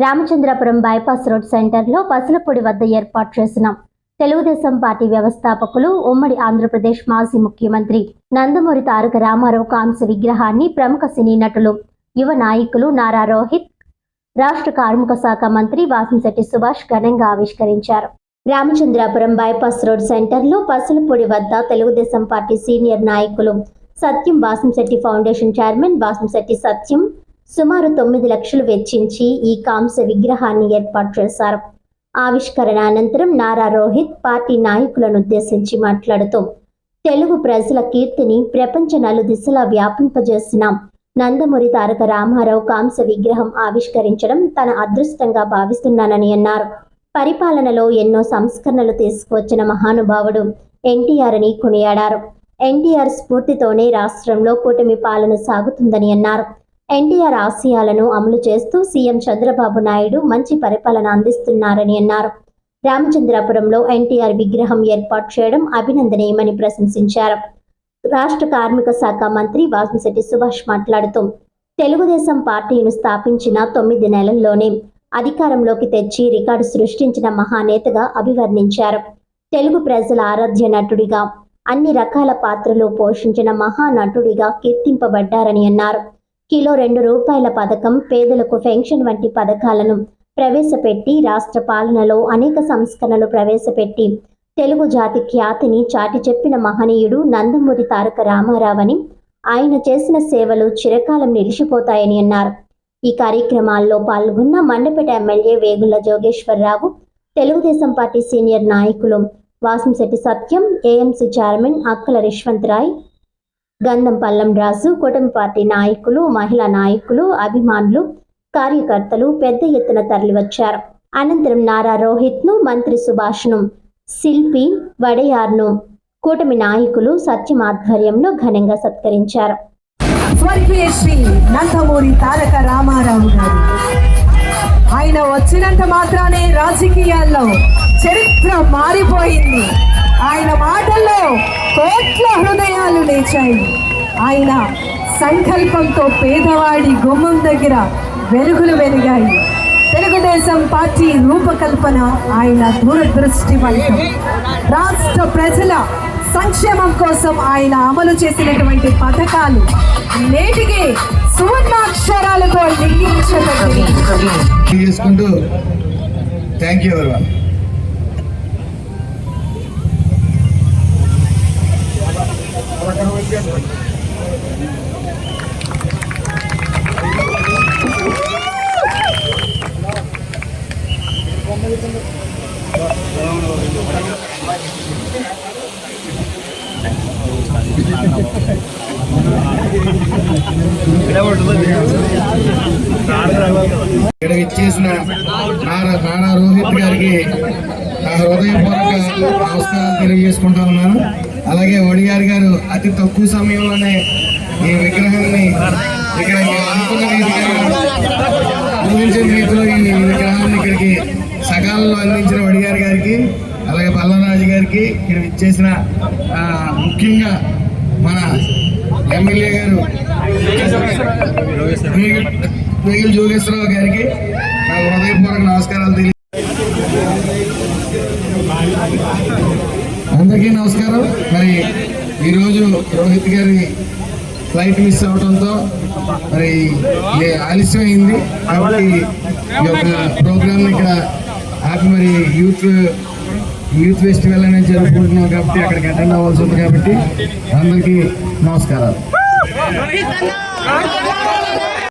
Ramachandrapuram bypass road సెంటర్లో పసులపొడి వద్ద ఏర్పాటు చేసిన తెలుగుదేశం పార్టీ వ్యవస్థాపకులు ఉమ్మడి ఆంధ్రప్రదేశ్ మాజీ ముఖ్యమంత్రి నందమూరి తారక రామారావు కాంస్య విగ్రహాన్ని ప్రముఖ సినీ నటులు యువ నాయకులు నారా రోహిత్ రాష్ట్ర కార్మిక శాఖ మంత్రి వాసంశెట్టి సుభాష్ ఘనంగా ఆవిష్కరించారు. రామచంద్రాపురం బైపాస్ రోడ్ సెంటర్లో పసులపొడి వద్ద తెలుగుదేశం పార్టీ సీనియర్ నాయకులు సత్యం వాసంశెట్టి ఫౌండేషన్ చైర్మన్ వాసంశెట్టి సత్యం సుమారు తొమ్మిది లక్షలు వెచ్చించి ఈ కాంస్య విగ్రహాన్ని ఏర్పాటు చేశారు. ఆవిష్కరణ అనంతరం నారా రోహిత్ పార్టీ నాయకులను ఉద్దేశించి మాట్లాడుతూ తెలుగు ప్రజల కీర్తిని ప్రపంచ నలుదిశలా వ్యాపింపజేసిన నందమూరి తారక రామారావు కాంస్య విగ్రహం ఆవిష్కరించడం తన అదృష్టంగా భావిస్తున్నానని అన్నారు. పరిపాలనలో ఎన్నో సంస్కరణలు తీసుకువచ్చిన మహానుభావుడు ఎన్టీఆర్ అని కొనియాడారు. ఎన్టీఆర్ స్ఫూర్తితోనే రాష్ట్రంలో కూటమి పాలన సాగుతుందని అన్నారు. ఎన్డీఆర్ ఆశయాలను అమలు చేస్తూ సీఎం చంద్రబాబు నాయుడు మంచి పరిపాలన అందిస్తున్నారని అన్నారు. రామచంద్రాపురంలో ఎన్టీఆర్ విగ్రహం ఏర్పాటు చేయడం అభినందనీయమని ప్రశంసించారు. రాష్ట్ర కార్మిక శాఖ మంత్రి వాసంశెట్టి సుభాష్ మాట్లాడుతూ తెలుగుదేశం పార్టీని స్థాపించిన తొమ్మిది నెలల్లోనే అధికారంలోకి తెచ్చి రికార్డు సృష్టించిన మహానేతగా అభివర్ణించారు. తెలుగు ప్రజల ఆరాధ్య నటుడిగా అన్ని రకాల పాత్రలు పోషించిన మహానటుడిగా కీర్తింపబడ్డారని అన్నారు. కిలో రెండు రూపాయల పథకం పేదలకు పెన్షన్ వంటి పథకాలను ప్రవేశపెట్టి రాష్ట్ర పాలనలో అనేక సంస్కరణలు ప్రవేశపెట్టి తెలుగు జాతి ఖ్యాతిని చాటి చెప్పిన మహనీయుడు నందమూరి తారక రామారావని ఆయన చేసిన సేవలు చిరకాలం నిలిచిపోతాయని అన్నారు. ఈ కార్యక్రమాల్లో పాల్గొన్న Mandapeta MLA Vegulla Jogeswararao Telugudesam party senior నాయకులు వాసంశెట్టి సత్యం ఏఎంసీ చైర్మన్ అక్కల రిష్వంత్ రాయ్ గంధం పల్లం రాజు కూటమి పార్టీ నాయకులు మహిళా నాయకులు అభిమానులు కార్యకర్తలు పెద్ద ఎత్తున తరలివచ్చారు. అనంతరం నారా రోహిత్ను మంత్రి సుభాష్ను శిల్పి వడయార్ను కూటమి నాయకులు సత్యం ఆధ్వర్యంలో ఘనంగా సత్కరించారు. స్వర్గీయ శ్రీ నందమూరి తారక రామారావు గారు. ఆయన వచ్చినంత మాత్రానే రాజకీయాల్లో చరిత్ర మారిపోయింది. ఆయన మాటల్లో కోట్ల హృదయాలు లేచాయి. ఆయన సంకల్పంతో పేదవాడి గుమ్మం దగ్గర వెలుగులు వెలిగాయి. తెలుగుదేశం పార్టీ రూపకల్పన ఆయన దూరదృష్టి ఫలితం. రాష్ట్ర ప్రజల సంక్షేమం కోసం ఆయన అమలు చేసినటువంటి పథకాలు నేటికి సువర్ణాక్షరాలతో లిఖించబడింది థ్యాంక్ యూ ఎవరి ఇక్కడ ఇచ్చేసిన నారా నారా రోహిత్ గారికి నా హృదయపూర్వక నమస్కారం తెలియజేసుకుంటా ఉన్నాను అలాగే ఒడియార్ గారు అతి తక్కువ సమయంలోనే ఈ విగ్రహాన్ని ఇక్కడ అనుకున్న ఊహించిన రీతిలో ఈ విగ్రహాన్ని ఇక్కడికి సకాలంలో అందించిన ఒడియార్ గారికి అలాగే పల్లరాజు గారికి ఇక్కడ ఇచ్చేసిన ముఖ్యంగా మన ఎమ్మెల్యే గారు వేగుల జోగేశ్వరరావు గారికి హృదయపూర్వక నమస్కారాలు తెలియ అందరికీ నమస్కారం. మరి ఈరోజు రోహిత్ గారి ఫ్లైట్ మిస్ అవడంతో మరి లే- ఆలస్యం అయింది కాబట్టి ఈ యొక్క ప్రోగ్రామ్ ఇక్కడ ఆపి మరి యూత్ యూత్ ఫెస్టివల్ అనేది జరుపుకుంటున్నాం కాబట్టి అక్కడికి అటెండ్ అవ్వాల్సి ఉంది కాబట్టి అందరికీ నమస్కారాలు.